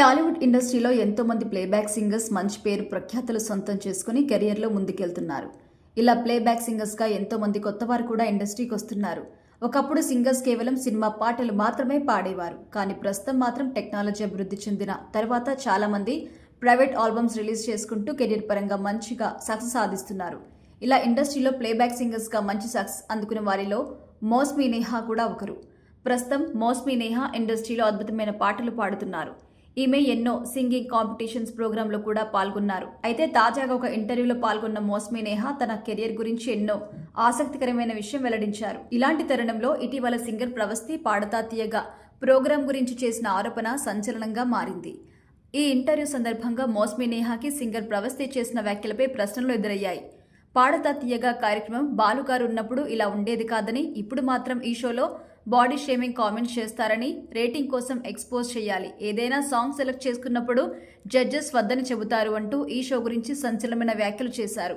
టాలీవుడ్ ఇండస్ట్రీలో ఎంతోమంది playback singers మంచి పేరు ప్రఖ్యాతలు సొంతం చేసుకుని కెరియర్లో ముందుకెళ్తున్నారు. ఇలా ప్లేబ్యాక్ సింగర్స్గా ఎంతోమంది కొత్తవారు కొత్త వారు కూడా ఇండస్ట్రీకి వస్తున్నారు. ఒకప్పుడు సింగర్స్ కేవలం సినిమా పాటలు మాత్రమే పాడేవారు. కానీ ప్రస్తుతం మాత్రం టెక్నాలజీ అభివృద్ధి చెందిన తర్వాత చాలామంది ప్రైవేట్ ఆల్బమ్స్ రిలీజ్ చేసుకుంటూ కెరీర్ పరంగా మంచిగా సక్సెస్ సాధిస్తున్నారు. ఇలా ఇండస్ట్రీలో ప్లేబ్యాక్ సింగర్స్గా మంచి సక్సెస్ అందుకున్న వారిలో మోస్మీ నేహా కూడా ఒకరు. ప్రస్తుతం మోస్మీ నేహా ఇండస్ట్రీలో అద్భుతమైన పాటలు పాడుతున్నారు. ఈమె ఎన్నో సింగింగ్ కాంపిటీషన్స్ ప్రోగ్రాంలో కూడా పాల్గొన్నారు. అయితే తాజాగా ఒక ఇంటర్వ్యూలో పాల్గొన్న మోస్మీ నేహా తన కెరియర్ గురించి ఎన్నో ఆసక్తికరమైన విషయం వెల్లడించారు. ఇలాంటి తరుణంలో ఇటీవల సింగర్ ప్రవస్తి పాడతా తీయగా ప్రోగ్రాం గురించి చేసిన ఆరోపణ సంచలనంగా మారింది. ఈ ఇంటర్వ్యూ సందర్భంగా మోస్మీ నేహాకి సింగర్ ప్రవస్తి చేసిన వ్యాఖ్యలపై ప్రశ్నలు ఎదురయ్యాయి. పాడతా తీయగా కార్యక్రమం బాలుగారు ఉన్నప్పుడు ఇలా ఉండేది కాదని ఇప్పుడు మాత్రం ఈ షోలో బాడీ షేమింగ్ కామెంట్స్ చేస్తారని రేటింగ్ కోసం ఎక్స్పోజ్ చేయాలి. ఏదైనా సాంగ్ సెలెక్ట్ చేసుకున్నప్పుడు జడ్జెస్ వద్దని చెబుతారు అంటూ ఈ షో గురించి సంచలనమైన వ్యాఖ్యలు చేశారు.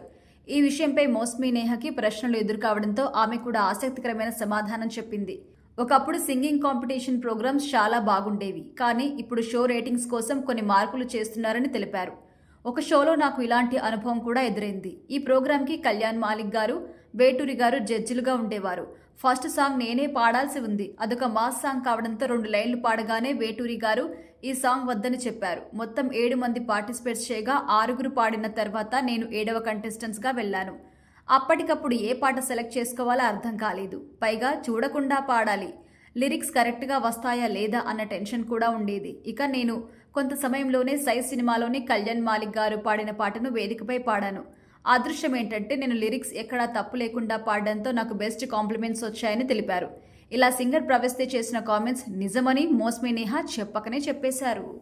ఈ విషయంపై మోస్మీ నేహకి ప్రశ్నలు ఎదురుకావడంతో ఆమె కూడా ఆసక్తికరమైన సమాధానం చెప్పింది. ఒకప్పుడు సింగింగ్ కాంపిటీషన్ ప్రోగ్రామ్స్ చాలా బాగుండేవి కానీ ఇప్పుడు షో రేటింగ్స్ కోసం కొన్ని మార్పులు చేస్తున్నారని తెలిపారు. ఒక షోలో నాకు ఇలాంటి అనుభవం కూడా ఎదురైంది. ఈ ప్రోగ్రాంకి కళ్యాణ్ మాలిక్ గారు వేటూరి గారు జడ్జిలుగా ఉండేవారు. ఫస్ట్ సాంగ్ నేనే పాడాల్సి ఉంది. అదొక మాస్ సాంగ్ కావడంతో రెండు లైన్లు పాడగానే వేటూరి గారు ఈ సాంగ్ వద్దని చెప్పారు. మొత్తం ఏడు మంది పార్టిసిపేట్స్ చేయగా ఆరుగురు పాడిన తర్వాత నేను ఏడవ కంటెస్టెంట్స్గా వెళ్ళాను. అప్పటికప్పుడు ఏ పాట సెలెక్ట్ చేసుకోవాలో అర్థం కాలేదు. పైగా చూడకుండా పాడాలి. లిరిక్స్ కరెక్ట్గా వస్తాయా లేదా అన్న టెన్షన్ కూడా ఉండేది. ఇక నేను కొంత సమయంలోనే సై సినిమాలోని కళ్యాణ్ మాలిక్ గారు పాడిన పాటను వేదికపై పాడాను. అదృశ్యం ఏంటంటే నేను లిరిక్స్ ఎక్కడా తప్పు లేకుండా పాడడంతో నాకు బెస్ట్ కాంప్లిమెంట్స్ వచ్చాయని తెలిపారు. ఇలా సింగర్ ప్రవేశిస్తే చేసిన కామెంట్స్ నిజమని మోస్మి నేహా చెప్పకనే చెప్పేశారు.